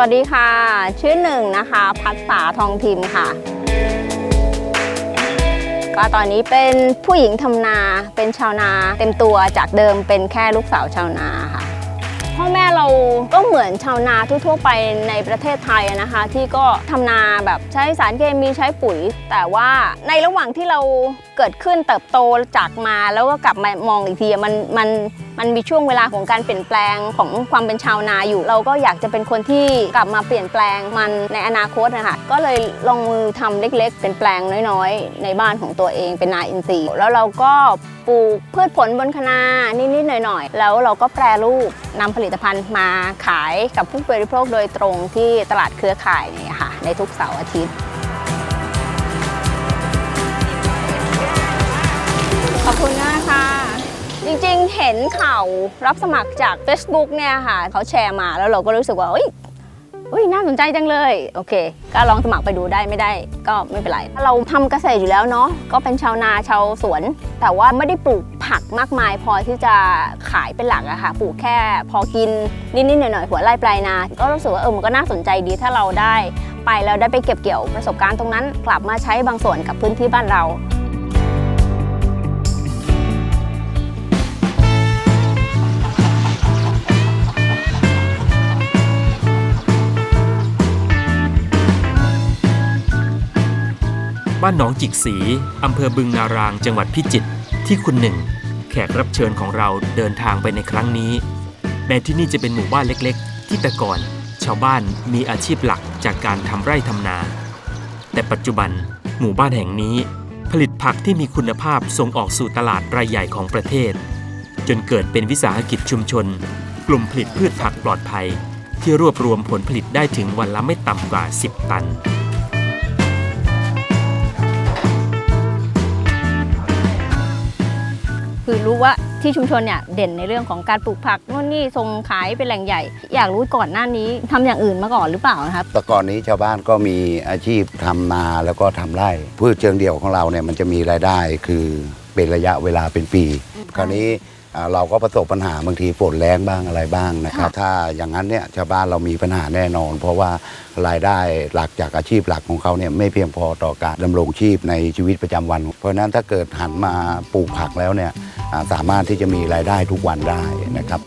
วัสดีค่ะ ชื่อหนึ่งนะคะ พัฒษาทองทิมค่ะ ก็ตอนนี้เป็นผู้หญิงทำนาเป็นชาวนาเต็มตัวจากเดิมเป็นแค่ลูกสาวชาวนาค่ะพ่อแม่เราก็เหมือนชาวนาทั่วๆไปในประเทศไทยนะคะ ที่ก็ทำนาแบบใช้สารเคมีใช้ปุ๋ย แต่ว่าในระหว่างที่เราเกิดขึ้นเติบโตจากมาแล้วก็กลับมามองอีกทีมันมันมันมีช่วงเวลาของการเปลี่ยนแปลงของความเป็นชาวนาอยู่ เราก็อยากจะเป็นคนที่กลับมาเปลี่ยนแปลงมันในอนาคตนะคะก็เลยลงมือทำเล็กๆ เป็นแปลงน้อยๆ ในบ้านของตัวเองเป็นนาอินทรีย์แล้วเราก็ปลูกพืชผลบนคะนานิดๆหน่อยๆ แล้วเราก็แปรรูปนำผลิตภัณฑ์มาขายกับผู้บริโภคโดยตรงที่ตลาดเครือข่ายเนี่ยค่ะในทุกเสาร์อาทิตย์ขอบคุณมากค่ะ จริงๆ เห็นข่าวรับสมัครจาก Facebook เนี่ยค่ะเขาแชร์มาแล้วเราก็รู้สึกว่าเอ้ยเอ้ยน่าสนใจจังเลย โอเค ก็ลองสมัครไปดูได้ไม่ได้ ก็ไม่เป็นไร เราทำเกษตรอยู่แล้วเนาะก็เป็นชาวนาชาวสวน แต่ว่าไม่ได้ปลูกผักมากมาย พอที่จะขายเป็นหลักอะค่ะ ปลูกแค่พอกินนิดๆหน่อยๆหัวไร่ปลายนา ก็รู้สึกว่าเออมันก็น่าสนใจดีถ้าเราได้ ไปแล้วได้ไปเก็บเกี่ยวประสบการณ์ตรงนั้น กลับมาใช้บางส่วนกับพื้นที่บ้านเรา บ้านหนองจิกสีอำเภอบึงนารางจังหวัดพิจิตรที่คุณหนึ่ง แขกรับเชิญของเราเดินทางไปในครั้งนี้แม้ที่นี่จะเป็นหมู่บ้านเล็กๆ ที่แต่ก่อน ชาวบ้านมีอาชีพหลักจากการทำไร่ทำนา แต่ปัจจุบันหมู่บ้านแห่งนี้ ผลิตผักที่มีคุณภาพส่งออกสู่ตลาดรายใหญ่ของประเทศ จนเกิดเป็นวิสาหกิจชุมชน กลุ่มผลิตพืชผักปลอดภัย ที่รวบรวมผลผลิตได้ถึงวันละไม่ต่ำกว่า 10 ตัน คือรู้ว่าที่ชุมชนเนี่ยเด่นในเรื่องของการปลูกผักนู่นนี่ส่งขายเป็นแหล่งใหญ่ อยากรู้ก่อนหน้านี้ทำอย่างอื่นมาก่อนหรือเปล่านะครับแต่ก่อนนี้ชาวบ้านก็มีอาชีพทำนาแล้วก็ทำไร่พืชเชิงเดี่ยวของเราเนี่ยมันจะมีรายได้คือเป็นระยะเวลาเป็นปี คราวนี้อ่าเราก็ประสบปัญหาบางทีฝนแรงบ้างอะไรบ้างนะครับ ถ้าอย่างนั้นเนี่ยชาวบ้านเรามีปัญหาแน่นอน เพราะว่ารายได้หลักจากอาชีพหลักของเขาเนี่ยไม่เพียงพอต่อการดำรงชีพในชีวิตประจำวัน เพราะฉะนั้นถ้าเกิดหันมาปลูกผักแล้วเนี่ยอ่า สามารถที่จะมีรายได้ทุกวันได้นะครับ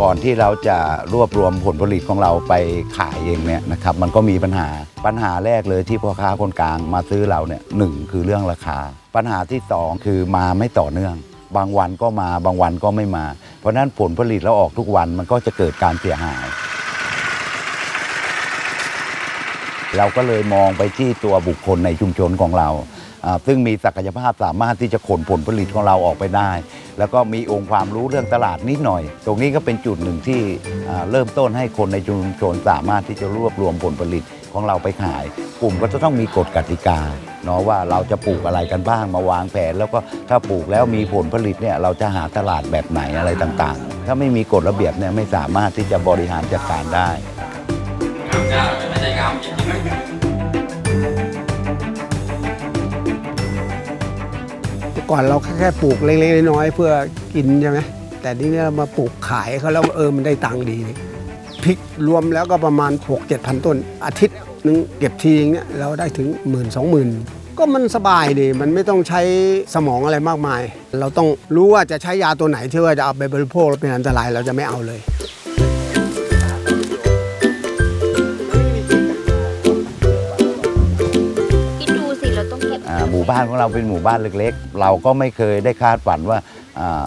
ก่อนที่เราจะรวบรวมผลผลิตของเราไปขายเองเนี่ยนะครับมันก็มีปัญหาปัญหาแรกเลยที่พ่อค้าคนกลางมาซื้อเราเนี่ยหนึ่งคือเรื่องราคา ปัญหาที่สองคือมาไม่ต่อเนื่อง บางวันก็มาบางวันก็ไม่มา เพราะฉะนั้นผลผลิตเราออกทุกวันมันก็จะเกิดการเสียหาย เราก็เลยมองไปที่ตัวบุคคลในชุมชนของเรา ซึ่งมีศักยภาพสามารถที่จะขนผลผลิตของเราออกไปได้ แล้วก็มีองค์ความรู้เรื่องตลาดนิดหน่อย ตรงนี้ก็เป็นจุดหนึ่งที่เริ่มต้นให้คนในชุมชนสามารถที่จะรวบรวมผลผลิตของเราไปขาย กลุ่มก็จะต้องมีกฎกติกาเนาะว่าเราจะปลูกอะไรกันบ้างมาวางแผน แล้วก็ถ้าปลูกแล้วมีผลผลิตเนี่ยเราจะหาตลาดแบบไหนอะไรต่างๆ ถ้าไม่มีกฎระเบียบเนี่ยไม่สามารถที่จะบริหารจัดการได้แ่ก่อนเราแค่ปลูกเล็กๆน้อยๆเพื่อกินใช่ไหมแต่ทีนี้เรามาปลูกขายเขาแล้วเออมันได้ตังค์ดีนี่พริกรวมแล้วก็ประมาณ 6 7 0 0 0ต้น อาทิตย์หนึงเก็บทีงเนี้ยเราได้ถึงหมื่นสองหมื่นก็มันสบายดีมันไม่ต้องใช้สมองอะไรมากมาย เราต้องรู้ว่าจะใช้ยาตัวไหนที่ว่าจะเอาไปบริโภคแล้วเป็นอันตรายเราจะไม่เอาเลย หมู่บ้านของเราเป็นหมู่บ้านเล็กๆ เราก็ไม่เคยได้คาดฝันว่า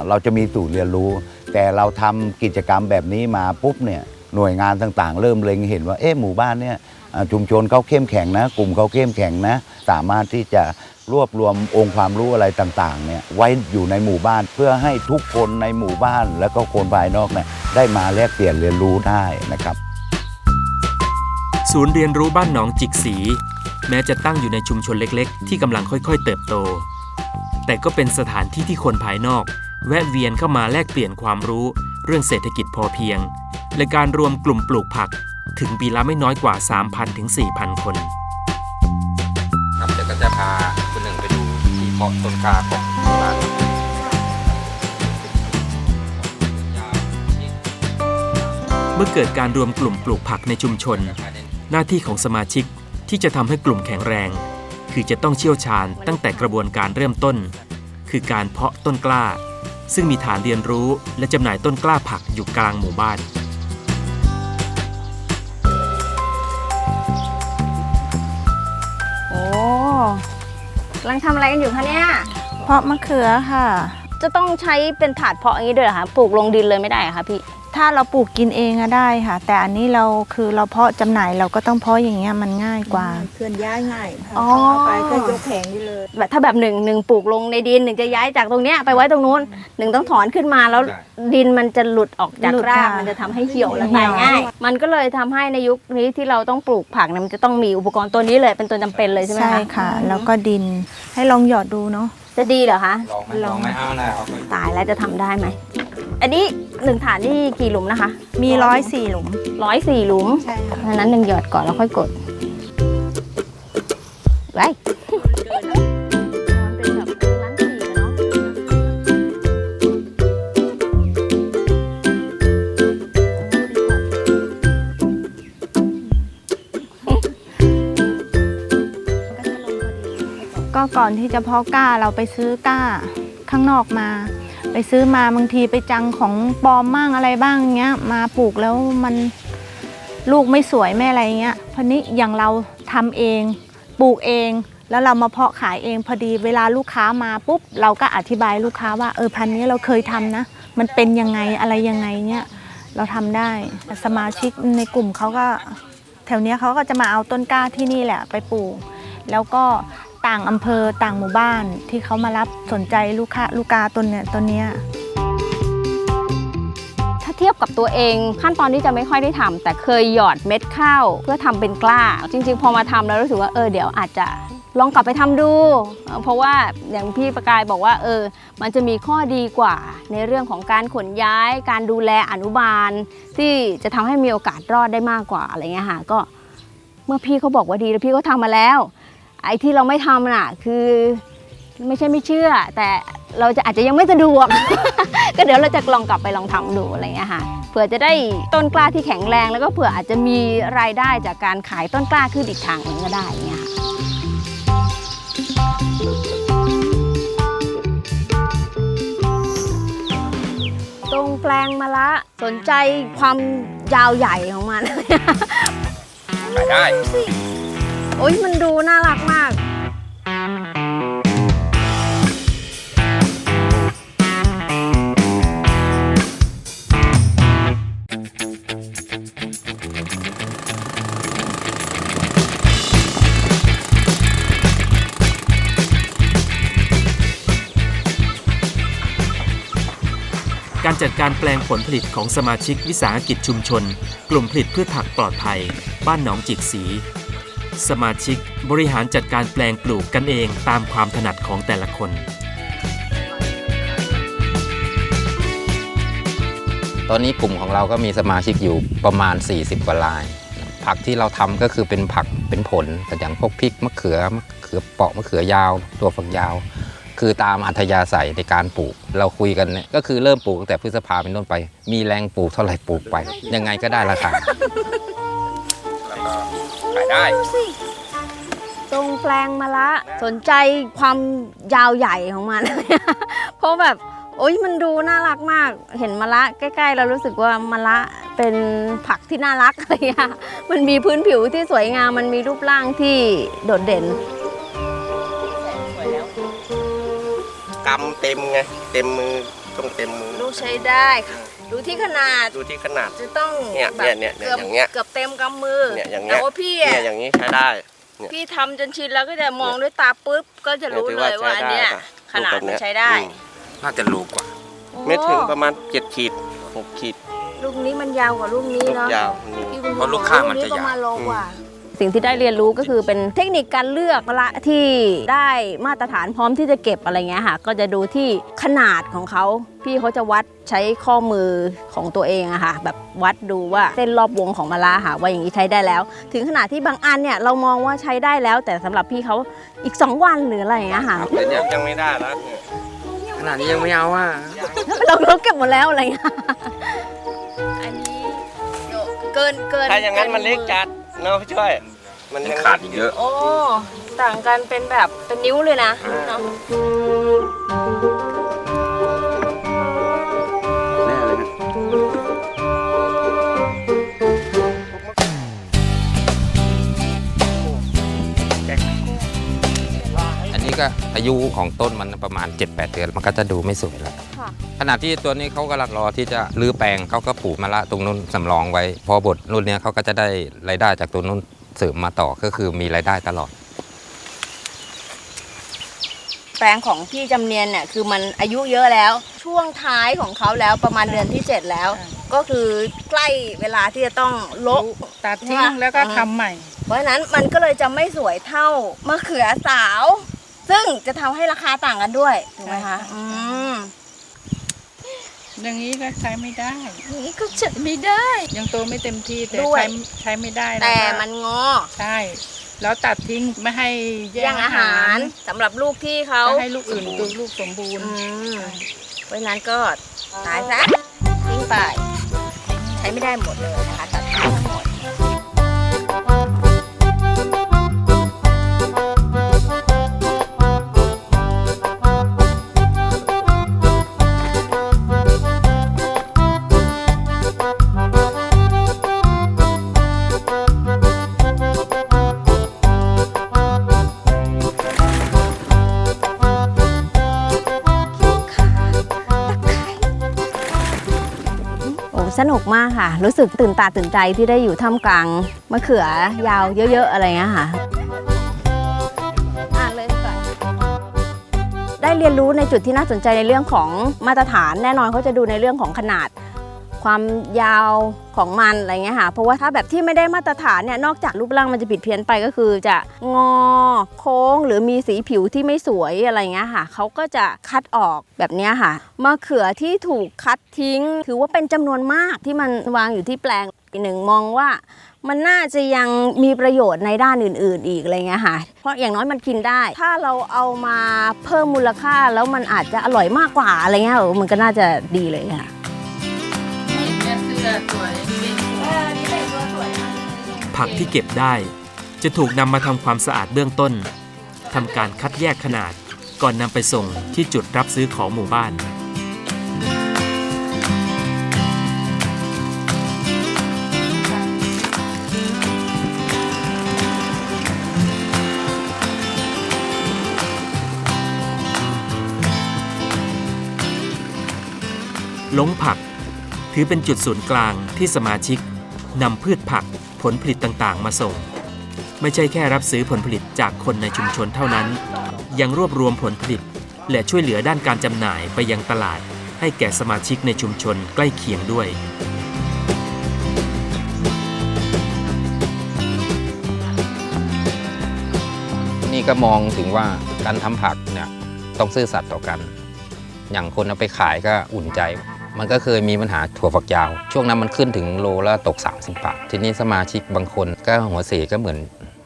เราจะมีศูนย์เรียนรู้ แต่เราทำกิจกรรมแบบนี้มาปุ๊บเนี่ยหน่วยงานต่างๆ เริ่มเล็งเห็นว่าเอ๊ะหมู่บ้านเนี่ยชุมชนเขาเข้มแข็งนะ กลุ่มเขาเข้มแข็งนะ สามารถที่จะรวบรวมองค์ความรู้อะไรต่างๆเนี่ยไว้อยู่ในหมู่บ้านเพื่อให้ทุกคนในหมู่บ้าน แล้วก็คนภายนอกเนี่ยได้มาแลกเปลี่ยนเรียนรู้ได้นะครับ ศูนย์เรียนรู้บ้านหนองจิกสี แม้จะตั้งอยู่ในชุมชนเล็กๆ ที่กำลังค่อยๆ เติบโต แต่ก็เป็นสถานที่ที่คนภายนอก แวะเวียนเข้ามาแลกเปลี่ยนความรู้ เรื่องเศรษฐกิจพอเพียง และการรวมกลุ่มปลูกผักถึงปีละไม่น้อยกว่า 3,000 ถึง 4,000 คนครับเดี๋ยวก็จะพาคุณหนึ่งไปดูที่เพาะต้นกล้าของหมู่บ้านครับเมื่อเกิดการรวมกลุ่มปลูกผักในชุมชน หน้าที่ของสมาชิก ที่จะทำให้กลุ่มแข็งแรง คือจะต้องเชี่ยวชาญตั้งแต่กระบวนการเริ่มต้น คือการเพาะต้นกล้า ซึ่งมีฐานเรียนรู้และจำหน่ายต้นกล้าผักอยู่กลางหมู่บ้านโอ้กำลังทำอะไรกันอยู่คะเนี่ย เพราะมะเขือค่ะ จะต้องใช้เป็นถาดเพาะอย่างนี้ด้วยเหรอคะ ปลูกลงดินเลยไม่ได้เหรอคะพี่ ถ้าเราปลูกกินเองอะได้ค่ะ แต่อันนี้เราคือเราเพาะจำหน่ายเราก็ต้องเพาะอย่างเงี้ยมันง่ายกว่า เคลื่อนย้ายง่ายค่ะอ๋อ เอาไปก็ยกแผงได้เลย แบบถ้าแบบหนึ่งหนึ่งปลูกลงในดินหนึ่งจะย้ายจากตรงเนี้ยไปไว้ตรงนู้นหนึ่งต้องถอนขึ้นมาแล้วดินมันจะหลุดออกจากหลุดรากค่ะมันจะทำให้เหี่ยวและเหี่ตายยวง่าย มันก็เลยทำให้ในยุคนี้ที่เราต้องปลูกผักเนี่ยมันจะต้องมีอุปกรณ์ตัวนี้เลยเป็นตัวจำเป็นเลยใช่ไหมใช่คะค่ะ แล้วก็ดินให้ลองหยอดดูเนาะ จะดีเหรอคะ ลองไหมลองไหมเอานะเอาไปตายแล้วจะทำได้ไหม อันนี้หนึ่งฐานนี่กี่หลุมนะคะมีร้อยสี่หลุมร้อยสี่หลุมใช่ค่ะเพราะฉะนั้นหนึ่งหยอดก่อนแล้วค่อยกด ไว้ ก่อนที่จะเพาะกล้าเราไปซื้อกล้าข้างนอกมา ไปซื้อมาบางทีไปจังของปลอมมั่งอะไรบ้างเงี้ย มาปลูกแล้วมันลูกไม่สวยไม่อะไรเงี้ยพอนี้อย่างเราทำเองปลูกเอง แล้วเรามาเพาะขายเองพอดีเวลาลูกค้ามาปุ๊บเราก็อธิบายลูกค้าว่าเออพันนี้เราเคยทำนะ มันเป็นยังไงอะไรยังไงเนี่ยเราทำได้สมาชิกในกลุ่มเขาก็แถวเนี้ยเขาก็จะมาเอาต้นกล้าที่นี่แหละไปปลูก แล้วก็ ต่างอำเภอต่างหมู่บ้านที่เขามารับสนใจลูกค้าลูกกาต้นเนี่ยต้นเนี้ยถ้าเทียบกับตัวเองขั้นตอนที่จะไม่ค่อยได้ทำแต่เคยหยอดเม็ดข้าวเพื่อทำเป็นกล้า จริง ๆ พอมาทำแล้วรู้สึกว่าเออเดี๋ยวอาจจะลองกลับไปทำดูเออเพราะว่าอย่างพี่ประกายบอกว่าเออ มันจะมีข้อดีกว่า ในเรื่องของการขนย้าย การดูแลอนุบาล ที่จะทำให้มีโอกาสรอดได้มากกว่าอะไรเงี้ยค่ะก็เมื่อพี่เขาบอกว่าดีแล้วพี่ก็ทำมาแล้ว ไอ้ที่เราไม่ทำน่ะ คือไม่ใช่ไม่เชื่อ แต่เราจะอาจจะยังไม่สะดวก ก็เดี๋ยวเราจะลองกลับไปลองทำดูอะไรเงี้ยค่ะเผื่อจะได้ต้นกล้าที่แข็งแรงแล้วก็เผื่ออาจจะมีรายได้จากการขายต้นกล้าขึ้นอีกทางหนึ่งก็ได้เงี้ยค่ะตรงแปลงมะละสนใจความยาวใหญ่ของมันขายได้ โอ้ยมันดูน่ารักมากการจัดการแปลงผลผลิตของสมาชิกวิสาหกิจชุมชน กลุ่มผลิตพืชผักปลอดภัย บ้านหนองจิกสี สมาชิกบริหารจัดการแปลงปลูกกันเองตามความถนัดของแต่ละคน ตอนนี้กลุ่มของเราก็มีสมาชิกอยู่ประมาณ 40 กว่าราย ผักที่เราทำก็คือเป็นผักเป็นผลแต่อย่างพวกพริกมะเขือมะเขือเปาะมะเขือยาว ตัวฝักยาว คือตามอัธยาศัยในการปลูก เราคุยกันเนี่ยก็คือเริ่มปลูกตั้งแต่พฤษภาเป็นต้นไป มีแรงปลูกเท่าไหร่ปลูกไป ยังไงก็ได้ราคา ได้ตรงแปลงมะละ สนใจความยาวใหญ่ของมัน เพราะแบบโอ้ยมันดูน่ารักมาก เห็นมะละใกล้ๆ เรารู้สึกว่ามะละเป็นผักที่น่ารักอะไรอย่างเงี้ยมันมีพื้นผิวที่สวยงาม มันมีรูปร่างที่โดดเด่น กำเต็มไง เต็มมือต้องเต็มมือ ลูกใช้ได้ค่ะ ดูที่ขนาดดูที่ขนาด จะต้องเนี่ยแบบเนี่ยเนี่ยเกือบอย่างเงี้ยเกือบเต็มกำมือเนี่ยอย่างเงี้แต่ยว่าพี่เนี่ยอะอย่างนี้ใช้ได้ เนี่ยพี่ทำจนชินแล้วก็จะมองด้วยตาปุ๊บก็จะรู้เลยว่าอันเนี้ยขนาดมันใช้ได้อืมน่าจะรู้กว่า ไม่ถึงประมาณเจ็ดขีดหกขีด ลูกนี้มันยาวกว่าลูกนี้ลูกเนาะยาวนี่ที่คุณเพราะลูกข้างมันจะยาว ประมาณโลกว่า สิ่งที่ได้เรียนรู้ก็คือเป็นเทคนิคการเลือกมะละที่ได้มาตรฐานพร้อมที่จะเก็บอะไรเงี้ยค่ะ ก็จะดูที่ขนาดของเขาพี่เขาจะวัดใช้ข้อมือของตัวเองอะค่ะแบบวัดดูว่าเส้นรอบวงของมะละค่ะว่าอย่างนี้ใช้ได้แล้ว ถึงขนาดที่บางอันเนี่ยเรามองว่าใช้ได้แล้ว แต่สำหรับพี่เขาอีก 2 วันหรืออะไรอย่างเงี้ยค่ะแต่เนี่ยยังไม่ได้แล้วเนี่ยขนาดนี้ยังไม่เอาอะเราเราเก็บหมดแล้วอะไรเงี้ยอันนี้เกินเกินถ้าอย่างนั้นมันเล็กจัด เนาะพี่ช่วย มันยังขาดอีกเยอะ โอ้ ต่างกันเป็นแบบเป็นนิ้วเลยนะเนาะอันนี้ก็อายุของต้นมันประมาณ 7-8 เดือน มันก็จะดูไม่สวยแล้วค่ะ ขณะที่ตัวนี้เขากำลังรอที่จะรื้อแปลงเขาก็ปลูกมะละตรงนู้นสำรองไว้ พอบทรุ่นเนี้ยเขาก็จะได้รายได้จากตรงนู้นเสริมมาต่อก็คือมีรายได้ตลอด แปลงของพี่จำเนียนเนี่ยคือมันอายุเยอะแล้ว ช่วงท้ายของเขาแล้วประมาณเดือนที่7แล้ว ก็คือใกล้เวลาที่จะต้องโละตัดทิ้งแล้วก็ทำใหม่ เพราะฉะนั้นมันก็เลยจะไม่สวยเท่ามะเขือสาว ซึ่งจะทำให้ราคาต่างกันด้วยถูกไหมคะใช่ค่ะอืม อย่างนี้ก็ใช้ไม่ได้นี่ก็จะไม่ได้ ยังโตไม่เต็มที่แต่ด้วย ใช้ใช้ไม่ได้ะแต่คะมันงอใช่ แล้วตัดทิ้งไม่ให้แย่ย่างงอาหารสำหรับลูกที่เขาจะให้ลูกอื่นดูลูกสมบูรณ์อืมเพราะฉะนั้นก็ตายซะทิ้งไป ใช้ไม่ได้หมดเลยนะคะตัดทิ้งทั้งหมด สนุกมากค่ะ รู้สึกตื่นตาตื่นใจที่ได้อยู่ท่ามกลางมะเขือยาวเยอะ ๆ อะไรเงี้ยค่ะอ่านเลยก่อนได้เรียนรู้ในจุดที่น่าสนใจในเรื่องของมาตรฐาน แน่นอนเขาจะดูในเรื่องของขนาด ความยาวของมันอะไรเงี้ยค่ะ เพราะว่าถ้าแบบที่ไม่ได้มาตรฐานเนี่ยนอกจากรูปร่างมันจะผิดเพี้ยนไปก็คือจะงอโค้งหรือมีสีผิวที่ไม่สวยอะไรเงี้ยค่ะเขาก็จะคัดออกแบบนี้ค่ะมะเขือที่ถูกคัดทิ้ง ถือว่าเป็นจำนวนมากที่มันวางอยู่ที่แปลงหนึ่งมองว่ามันน่าจะยังมีประโยชน์ในด้านอื่น ๆ อีกอะไรเงี้ยค่ะ เพราะอย่างน้อยมันกินได้ ถ้าเราเอามาเพิ่มมูลค่าแล้วมันอาจจะอร่อยมากกว่าอะไรเงี้ยมันก็น่าจะดีเลยค่ะ ผักที่เก็บได้จะถูกนำมาทำความสะอาดเบื้องต้นทำการคัดแยกขนาดก่อนนำไปส่งที่จุดรับซื้อของหมู่บ้านลงผัก ถือเป็นจุดศูนย์กลางที่สมาชิกนำพืชผักผลผลิตต่างๆ มาส่ง ไม่ใช่แค่รับซื้อผลผลิตจากคนในชุมชนเท่านั้น ยังรวบรวมผลผลิต และช่วยเหลือด้านการจำหน่ายไปยังตลาด ให้แก่สมาชิกในชุมชนใกล้เคียงด้วย นี่ก็มองถึงว่าการทำผักเนี่ยต้องซื่อสัตย์ต่อกัน อย่างคนเอาไปขายก็อุ่นใจ มันก็เคยมีปัญหาถั่วฝักยาว ช่วงนั้นมันขึ้นถึงโลละตก 30 บาท ทีนี้สมาชิกบางคนก็หัวเสียก็เหมือน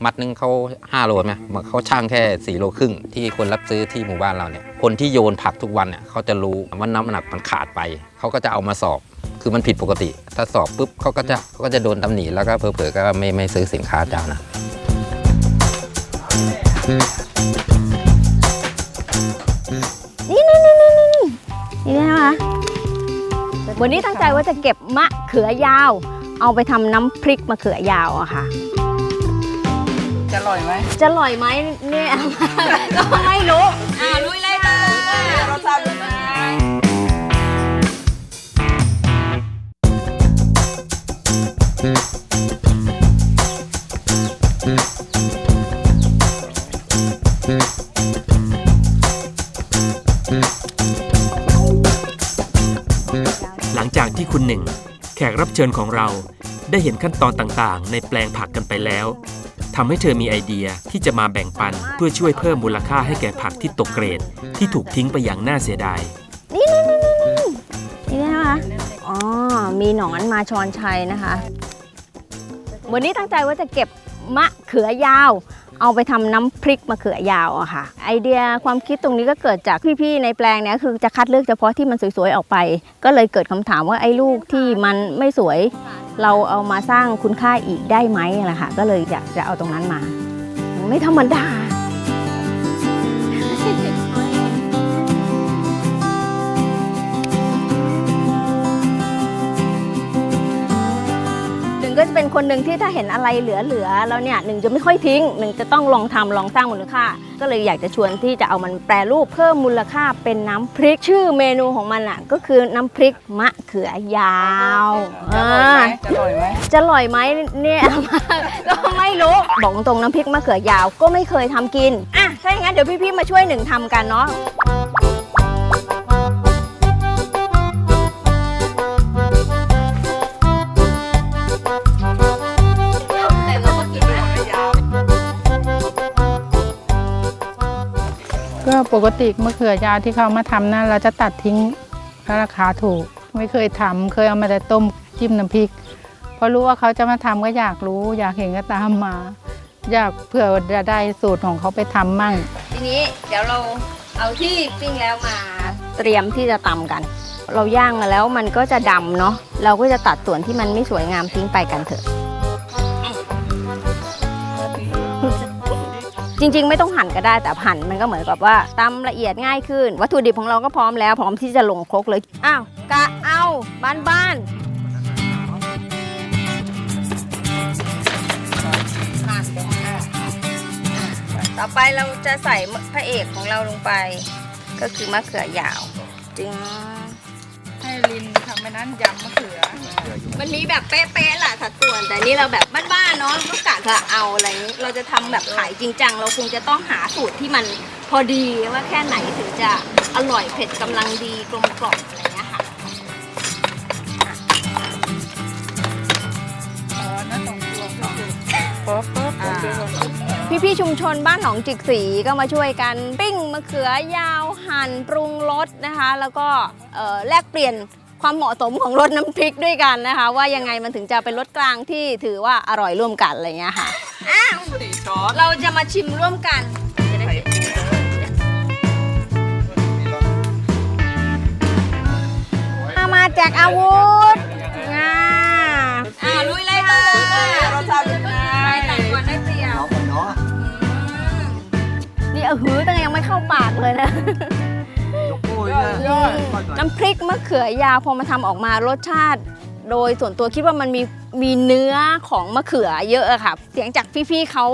มัดนึงเขา5โลไหมมันเขาช่างแค่4โลครึ่งที่คนรับซื้อที่หมู่บ้านเราเนี่ย คนที่โยนผักทุกวันเนี่ยเขาจะรู้ว่าน้ำหนักมันขาดไป เขาก็จะเอามาสอบ คือมันผิดปกติ ถ้าสอบปุ๊บเขาก็จะเขาก็จะโดนตำหนิแล้วก็เผลอๆก็ไม่ไม่ซื้อสินค้าเจ้านะ วันนี้ตั้งใจว่าจะเก็บมะเขือยาว เอาไปทำน้ำพริกมะเขือยาวอะค่ะ จะอร่อยไหมจะอร่อยไหมเนี่ย ก็ไม่รู้อ่าลุยเลยค่ะคุณ รับเชิญของเราได้เห็นขั้นตอนต่างๆ ในแปลงผักกันไปแล้วทำให้เธอมีไอเดียที่จะมาแบ่งปันเพื่อช่วยเพิ่มมูลค่าให้แก่ผักที่ตกเกรด ที่ถูกทิ้งไปอย่างน่าเสียดาย นี่นี่นี่นี่นี่นี่นะคะอ๋อ มีหนอนมาชอนชัยนะคะ วันนี้ตั้งใจว่าจะเก็บมะเขือยาว เอาไปทำน้ำพริกมะเขือยาวอะค่ะ ไอเดียความคิดตรงนี้ก็เกิดจากพี่ๆในแปลงเนี้ยคือจะคัดเลือกเฉพาะที่มันสวยๆออกไป ก็เลยเกิดคำถามว่าไอ้ลูกที่มันไม่สวย เราเอามาสร้างคุณค่าอีกได้ไหมอะล่ะค่ะก็เลยอยากจะเอาตรงนั้นมา ไม่ธรรมดา งก็จะเป็นคนหนึ่งที่ถ้าเห็นอะไรเหลือๆแล้วเนี่ยหนึ่งจะไม่ค่อยทิ้งหนึ่งจะต้องลองทำลองสร้างมูลค่า ก็เลยอยากจะชวนที่จะเอามันแปรรูปเพิ่มมูลค่าเป็นน้ำพริกชื่อเมนูของมันอะก็คือน้ำพริกมะเขือยาวจะอร่อยไหมอ่าจะอร่อยไหมจะอร่อยไหมเนี่ยก็ไม่รู้บอกตรงๆน้ำพริกมะเขือยาวก็ไม่เคยทำกินอะถ้าอย่างนั้นเดี๋ยวพี่ๆมาช่วยหนึ่งทำกันเนาะ ปกติมะเขือยาวที่เขามาทำนะเราจะตัดทิ้งเพราะราคาถูก ไม่เคยทำเคยเอามาแต่ต้มจิ้มน้ำพริกพอรู้ว่าเขาจะมาทำก็อยากรู้ อยากเห็นก็ตามมา อยากเผื่อจะได้สูตรของเขาไปทำมั่ง ทีนี้เดี๋ยวเราเอาที่ปิ้งแล้วมาเตรียมที่จะตำกัน เราย่างมาแล้วมันก็จะดำเนาะเราก็จะตัดส่วนที่มันไม่สวยงามทิ้งไปกันเถอะ จริง ๆ ไม่ต้องหั่นก็ได้แต่หั่นมันก็เหมือนกับว่าตำละเอียดง่ายขึ้น วัตถุดิบของเราก็พร้อมแล้วพร้อมที่จะลงครกเลยอ้าวกะเอาบ้านบ้านต่อไปเราจะใส่พระเอกของเราลงไป ก็คือมะเขือยาว จึง ลินทำไปนั้นยำมะเขือมันมีแบบเป๊ะๆแหละสัดส่วน แต่นี่เราแบบบ้านๆเนาะก็กะกะเอาอะไรอย่างนี้เราจะทำแบบขายจริงจังเราคงจะต้องหาสูตรที่มันพอดีว่าแค่ไหนถึงจะอร่อยเผ็ดกำลังดีกลมกล่อมอะไรอย่างเงี้ยค่ะอ๋อนั่นสองตัวก็คือป๊บป๊บป๊บป๊บป๊บพี่ๆชุมชนบ้านหนองจิกสีก็มาช่วยกันปิ้งมะเขือยาวหั่นปรุงรสนะคะ แล้วก็เอ่อแลกเปลี่ยน ความเหมาะสมของรสน้ำพริกด้วยกันนะคะ ว่ายังไงมันถึงจะเป็นรสกลางที่ถือว่าอร่อยร่วมกันอะไรเงี้ยค่ะอ้าวเราจะมาชิมร่วมกันมามาแจกอาวุธอ่าอ่าลุยเลยค่ะเราทำยังไงแต่งก่อนได้เปรียบนี่เออหือตั้งยังไม่เข้าปากเลยนะ น้ำพริกมะเขือยาวพอมาทำออกมารสชาติ โดยส่วนตัวคิดว่ามันมีมีเนื้อของมะเขือเยอะอะค่ะ เสียงจากพี่ๆเขา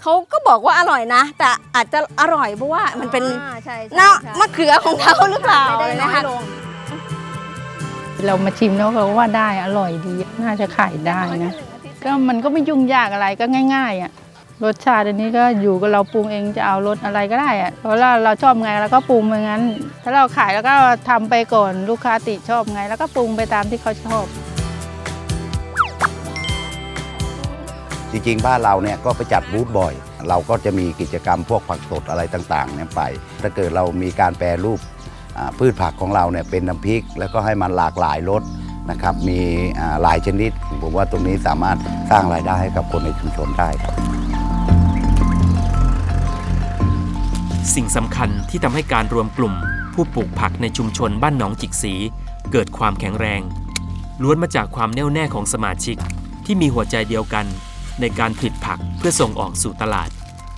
เขาก็บอกว่าอร่อยนะ แต่อาจจะอร่อยเพราะว่ามันเป็นเนาะมะเขือของเขาหรือเปล่าอะไรนะคะเรามาชิมแล้วเราก็ว่าได้อร่อยดี น่าจะขายได้นะ ก็มันก็ไม่ยุ่งยากอะไรก็ง่าย ๆ อะ รสชาติอันนี้ก็อยู่กับเราปรุงเองจะเอารสอะไรก็ได้อะเพราะเราเราชอบไงเราก็ปรุงไปงั้น ถ้าเราขายแล้วก็ทำไปก่อนลูกค้าติชอบไง แล้วก็ปรุงไปตามที่เขาชอบ จริงๆ บ้านเราเนี่ยก็ไปจัดบูธบ่อย เราก็จะมีกิจกรรมพวกผักสดอะไรต่างๆเนี่ยไป ถ้าเกิดเรามีการแปรรูปพืชผักของเราเนี่ยเป็นน้ำพริก แล้วก็ให้มันหลากหลายรสนะครับมีหลายชนิด ผมว่าตรงนี้สามารถสร้างรายได้ให้กับคนในชุมชนได้ครับ สิ่งสำคัญที่ทำให้การรวมกลุ่ม ผู้ปลูกผักในชุมชนบ้านหนองจิกสี เกิดความแข็งแรง ล้วนมาจากความแน่วแน่ของสมาชิก ที่มีหัวใจเดียวกัน ในการผลิตผักเพื่อส่งออกสู่ตลาด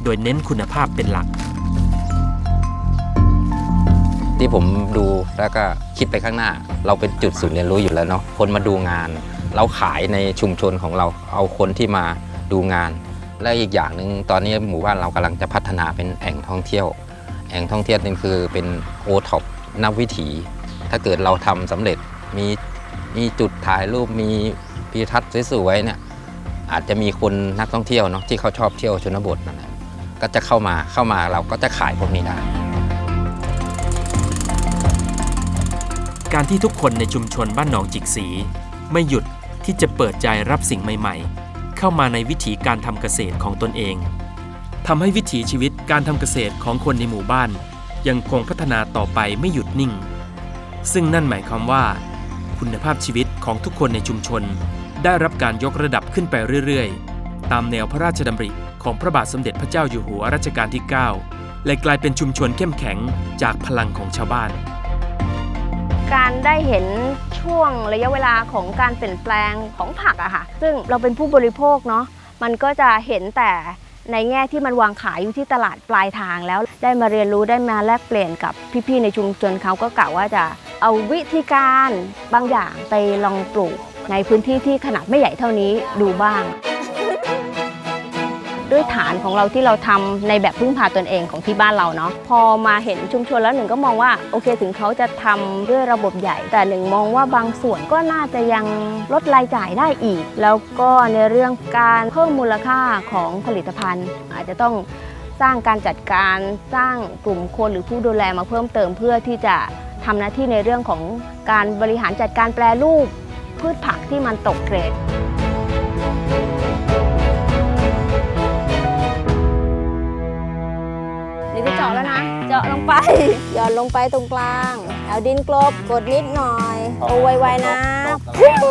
โดยเน้นคุณภาพเป็นหลัก ที่ผมดูแล้วก็คิดไปข้างหน้า เราเป็นจุดศูนย์เรียนรู้อยู่แล้วเนาะคนมาดูงาน เราขายในชุมชนของเราเอาคนที่มาดูงาน และอีกอย่างหนึ่งตอนนี้หมู่บ้านเรากำลังจะพัฒนาเป็นแอ่งท่องเที่ยว แอ่งท่องเที่ยวนี่คือเป็นโอท็อปนับวิถี ถ้าเกิดเราทำสำเร็จมีมีจุดถ่ายรูปมีพิทัศน์สวยๆเนี่ยอาจจะมีคนนักท่องเที่ยวเนาะที่เขาชอบเที่ยวชนบทนั่นแหละก็จะเข้ามาเข้ามาเราก็จะขายพวกนี้ได้ การการที่ทุกคนในชุมชนบ้านหนองจิกสี ไม่หยุดที่จะเปิดใจรับสิ่งใหม่ ๆ เข้ามาในวิถีการทำเกษตรของตนเองทำให้วิถีชีวิตการทำเกษตรของคนในหมู่บ้าน ยังคงพัฒนาต่อไปไม่หยุดนิ่ง ซึ่งนั่นหมายความว่า คุณภาพชีวิตของทุกคนในชุมชน ได้รับการยกระดับขึ้นไปเรื่อยๆ ตามแนวพระราชดำริของพระบาทสมเด็จพระเจ้าอยู่หัวรัชกาลที่ 9 และกลายเป็นชุมชนเข้มแข็งจากพลังของชาวบ้าน การได้เห็นช่วงระยะเวลาของการเปลี่ยนแปลงของผักอะค่ะ ซึ่งเราเป็นผู้บริโภคเนาะมันก็จะเห็นแต่ในแง่ที่มันวางขายอยู่ที่ตลาดปลายทางแล้ว ได้มาเรียนรู้ได้มาแลกเปลี่ยนกับพี่ๆในชุมชนเขาก็กล่าวว่าจะเอาวิธีการบางอย่างไปลองปลูกในพื้นที่ที่ขนาดไม่ใหญ่เท่านี้ดูบ้าง ด้วยฐานของเราที่เราทำในแบบพึ่งพาตนเองของที่บ้านเราเนาะพอมาเห็นชุมชนแล้วหนึ่งก็มองว่าโอเคถึงเขาจะทำด้วยระบบใหญ่ แต่หนึ่งมองว่าบางส่วนก็น่าจะยังลดรายจ่ายได้อีก แล้วก็ในเรื่องการเพิ่มมูลค่าของผลิตภัณฑ์ อาจจะต้องสร้างการจัดการสร้างกลุ่มคนหรือผู้ดูแลมาเพิ่มเติมเพื่อที่จะทำหน้าที่ในเรื่องของการบริหารจัดการแปรรูปพืชผักที่มันตกเกรด นี่จะเจาะแล้วนะ เจาะลงไป หย่อนลงไปตรงกลาง เอาดินกลบกดนิดหน่อย โอ้ไวๆนะฟิว